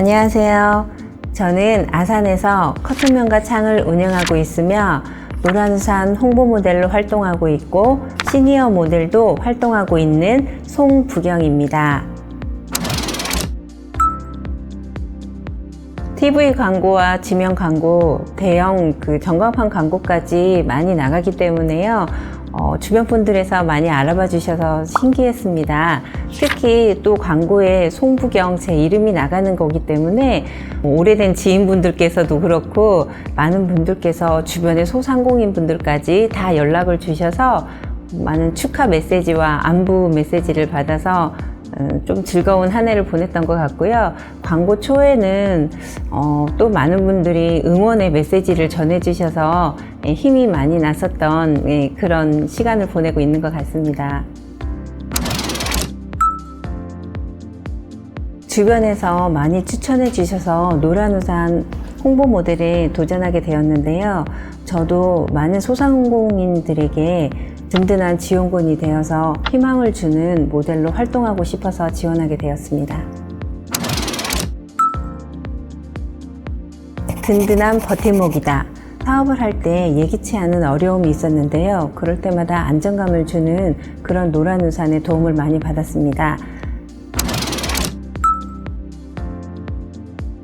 안녕하세요. 저는 아산에서 커튼면과 창을 운영하고 있으며 노란우산 홍보 모델로 활동하고 있고 시니어 모델도 활동하고 있는 송부경입니다. TV 광고와 지명 광고, 대형 그 전광판 광고까지 많이 나가기 때문에요. 어, 주변 분들에서 많이 알아봐 주셔서 신기했습니다. 특히 또 광고에 송부경 제 이름이 나가는 거기 때문에 오래된 지인분들께서도 그렇고 많은 분들께서 주변의 소상공인 분들까지 다 연락을 주셔서 많은 축하 메시지와 안부 메시지를 받아서 음, 좀 즐거운 한 해를 보냈던 것 같고요. 광고 초에는 어, 또 많은 분들이 응원의 메시지를 전해주셔서 예, 힘이 많이 났었던 예, 그런 시간을 보내고 있는 것 같습니다. 주변에서 많이 추천해 주셔서 노란 우산 홍보 모델에 도전하게 되었는데요. 저도 많은 소상공인들에게 든든한 지원군이 되어서 희망을 주는 모델로 활동하고 싶어서 지원하게 되었습니다. 든든한 버팀목이다. 사업을 할 때 예기치 않은 어려움이 있었는데요. 그럴 때마다 안정감을 주는 그런 노란 우산의 도움을 많이 받았습니다.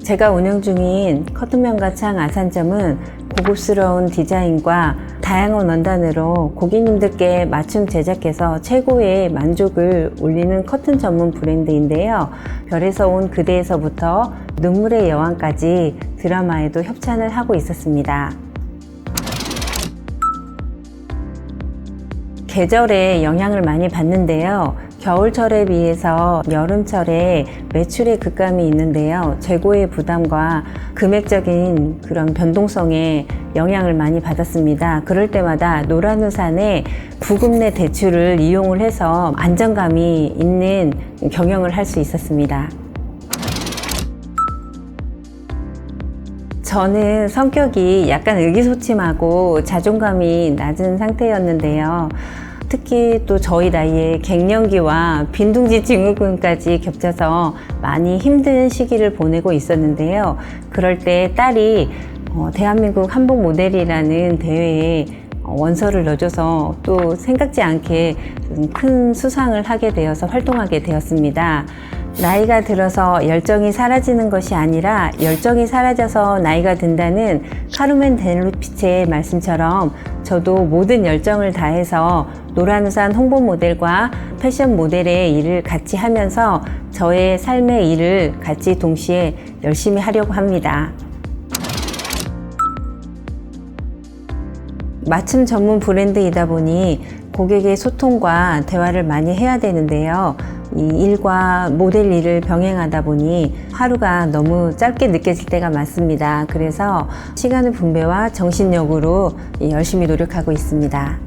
제가 운영 중인 커튼면과 창 아산점은 고급스러운 디자인과 다양한 원단으로 고객님들께 맞춤 제작해서 최고의 만족을 올리는 커튼 전문 브랜드인데요. 별에서 온 그대에서부터 눈물의 여왕까지 드라마에도 협찬을 하고 있었습니다. 계절에 영향을 많이 받는데요. 겨울철에 비해서 여름철에 매출의 급감이 있는데요. 재고의 부담과 금액적인 그런 변동성에 영향을 많이 받았습니다. 그럴 때마다 노란우산의 부금내 대출을 이용을 해서 안정감이 있는 경영을 할 수 있었습니다. 저는 성격이 약간 의기소침하고 자존감이 낮은 상태였는데요. 특히 또 저희 나이에 갱년기와 빈둥지 증후군까지 겹쳐서 많이 힘든 시기를 보내고 있었는데요. 그럴 때 딸이 어, 대한민국 한복 모델이라는 대회에 원서를 넣어줘서 또 생각지 않게 큰 수상을 하게 되어서 활동하게 되었습니다. 나이가 들어서 열정이 사라지는 것이 아니라 열정이 사라져서 나이가 든다는 카르멘 델루피체의 말씀처럼 저도 모든 열정을 다해서 노란우산 홍보 모델과 패션 모델의 일을 같이 하면서 저의 삶의 일을 같이 동시에 열심히 하려고 합니다. 맞춤 전문 브랜드이다 보니 고객의 소통과 대화를 많이 해야 되는데요. 이 일과 모델 일을 병행하다 보니 하루가 너무 짧게 느껴질 때가 많습니다. 그래서 시간의 분배와 정신력으로 열심히 노력하고 있습니다.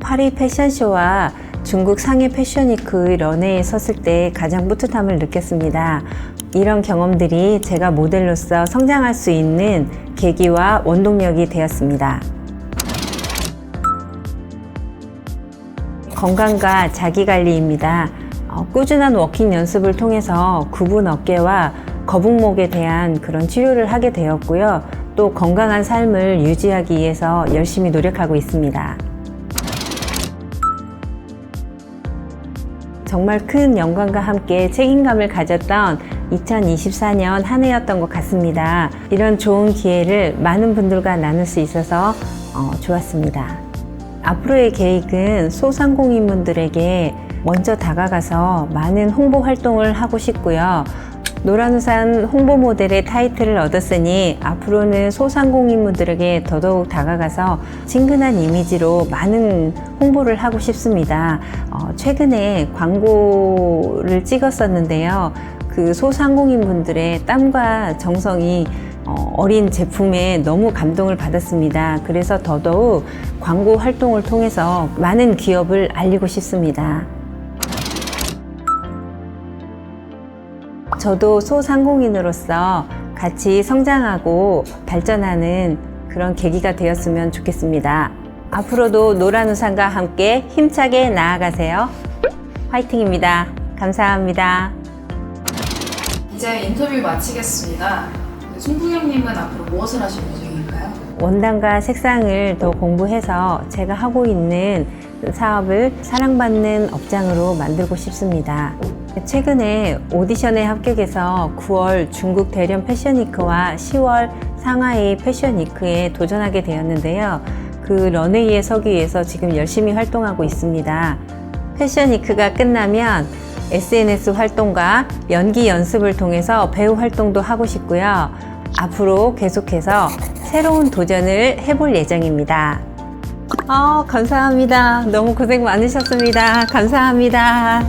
파리 패션쇼와 중국 상해 패션위크 런웨이에 섰을 때 가장 뿌듯함을 느꼈습니다. 이런 경험들이 제가 모델로서 성장할 수 있는 계기와 원동력이 되었습니다. 건강과 자기관리입니다. 어, 꾸준한 워킹 연습을 통해서 구분 어깨와 거북목에 대한 그런 치료를 하게 되었고요. 또 건강한 삶을 유지하기 위해서 열심히 노력하고 있습니다. 정말 큰 영광과 함께 책임감을 가졌던 2024년 한 해였던 것 같습니다. 이런 좋은 기회를 많은 분들과 나눌 수 있어서 어, 좋았습니다. 앞으로의 계획은 소상공인분들에게 먼저 다가가서 많은 홍보 활동을 하고 싶고요. 노란우산 홍보 모델의 타이틀을 얻었으니 앞으로는 소상공인분들에게 더더욱 다가가서 친근한 이미지로 많은 홍보를 하고 싶습니다. 어, 최근에 광고를 찍었었는데요. 그 소상공인분들의 땀과 정성이 어, 어린 제품에 너무 감동을 받았습니다. 그래서 더더욱 광고 활동을 통해서 많은 기업을 알리고 싶습니다. 저도 소상공인으로서 같이 성장하고 발전하는 그런 계기가 되었으면 좋겠습니다. 앞으로도 노란 우산과 함께 힘차게 나아가세요. 화이팅입니다. 감사합니다. 이제 인터뷰 마치겠습니다. 송풍영님은 앞으로 무엇을 하실 예정인가요? 원단과 색상을 더 공부해서 제가 하고 있는 사업을 사랑받는 업장으로 만들고 싶습니다. 최근에 오디션에 합격해서 9월 중국 대련 패션위크와 10월 상하이 패션위크에 도전하게 되었는데요. 그 런웨이에 서기 위해서 지금 열심히 활동하고 있습니다. 패션위크가 끝나면 SNS 활동과 연기 연습을 통해서 배우 활동도 하고 싶고요. 앞으로 계속해서 새로운 도전을 해볼 예정입니다. 아, 감사합니다. 너무 고생 많으셨습니다. 감사합니다.